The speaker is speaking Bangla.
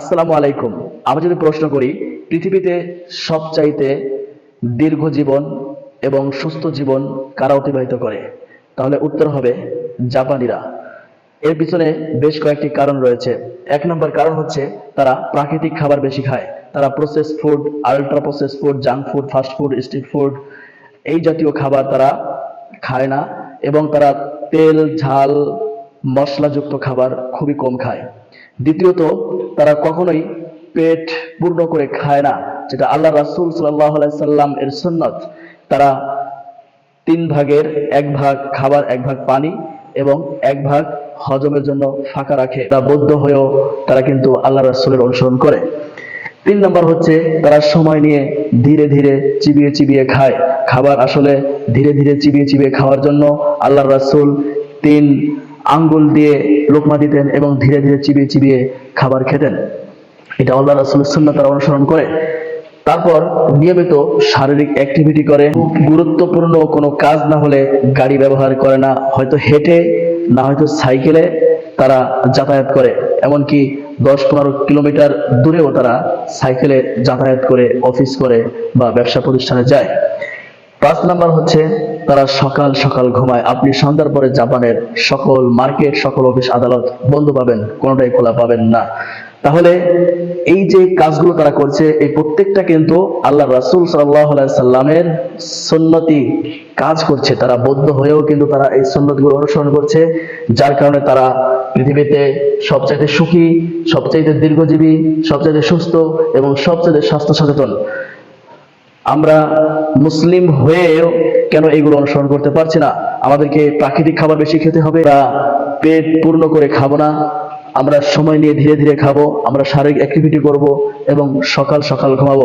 আসসালামু আলাইকুম। আমি যদি প্রশ্ন করি, পৃথিবীতে সবচাইতে দীর্ঘ জীবন এবং সুস্থ জীবন কারা অতিবাহিত করে? তাহলে উত্তর হবে জাপানিরা। এর পিছনে বেশ কয়েকটি কারণ রয়েছে। এক নম্বর কারণ হচ্ছে, তারা প্রাকৃতিক খাবার বেশি খায়। তারা process food ultra process food junk food fast food street food এই জাতীয় খাবার তারা খায় না এবং তারা তেল, ঝাল, মশলাযুক্ত খাবার খুবই কম খায়। দ্বিতীয়ত, তারা কখনোই পেট পূর্ণ করে খায় না, যেটা আল্লাহ রাসূল সাল্লাহ সাল্লাম এর সুন্নত। তারা তিন ভাগের এক ভাগ খাবার, এক ভাগ পানি এবং এক ভাগ হজমের জন্য ফাঁকা রাখে। তারা বৌদ্ধ হয়েও তারা কিন্তু আল্লাহ রাসূলের অনুসরণ করে। তিন নম্বর হচ্ছে, তারা সময় নিয়ে ধীরে ধীরে চিবিয়ে চিবিয়ে খায়। খাবার আসলে ধীরে ধীরে চিবিয়ে চিবিয়ে খাওয়ার জন্য আল্লাহ রাসুল তিন আঙ্গুল দিয়ে লোকমা দিতেন এবং ধীরে ধীরে চিবিয়ে চিবিয়ে খাবার খেতেন। এটা আল্লাহ রাসূলের সুন্নাহ তারা অনুসরণ করে। তারপর নিয়মিত শারীরিক অ্যাক্টিভিটি করে। গুরুত্বপূর্ণ কোনো কাজ না হলে গাড়ি ব্যবহার করে না। হয়তো হেঁটে, না হয়তো সাইকেলে তারা যাতায়াত করে। এমনকি দশ পনেরো কিলোমিটার দূরেও তারা সাইকেলে যাতায়াত করে, অফিস করে বা ব্যবসা প্রতিষ্ঠানে যায়। পাঁচ নাম্বার হচ্ছে তারা সকাল সকাল ঘুমায়। আপনি সন্ধ্যার পরে জাপানের সকল মার্কেট, সকল অফিস, আদালত বন্ধ পাবেন, কোনোটাই খোলা পাবেন না। তাহলে এই যে কাজগুলো তারা করছে, এই প্রত্যেকটা কিন্তু আল্লাহ রাসূল সাল্লামের সুন্নতি কাজ করছে। তারা বদ্ধ হয়েও কিন্তু তারা এই সুন্নতগুলো অনুসরণ করছে, যার কারণে তারা পৃথিবীতে সবচাইতে সুখী, সবচাইতে দীর্ঘজীবী, সবচাইতে সুস্থ এবং সবচাইতে স্বাস্থ্য সচেতন আমরা মুসলিম হয়েও কেন এগুলো অনুসরণ করতে পারছি না? আমাদেরকে প্রাকৃতিক খাবার বেশি খেতে হবে বা পেট পূর্ণ করে খাব না, আমরা সময় নিয়ে ধীরে ধীরে খাব, আমরা শারীরিক অ্যাক্টিভিটি করব এবং সকাল সকাল ঘুমাবো।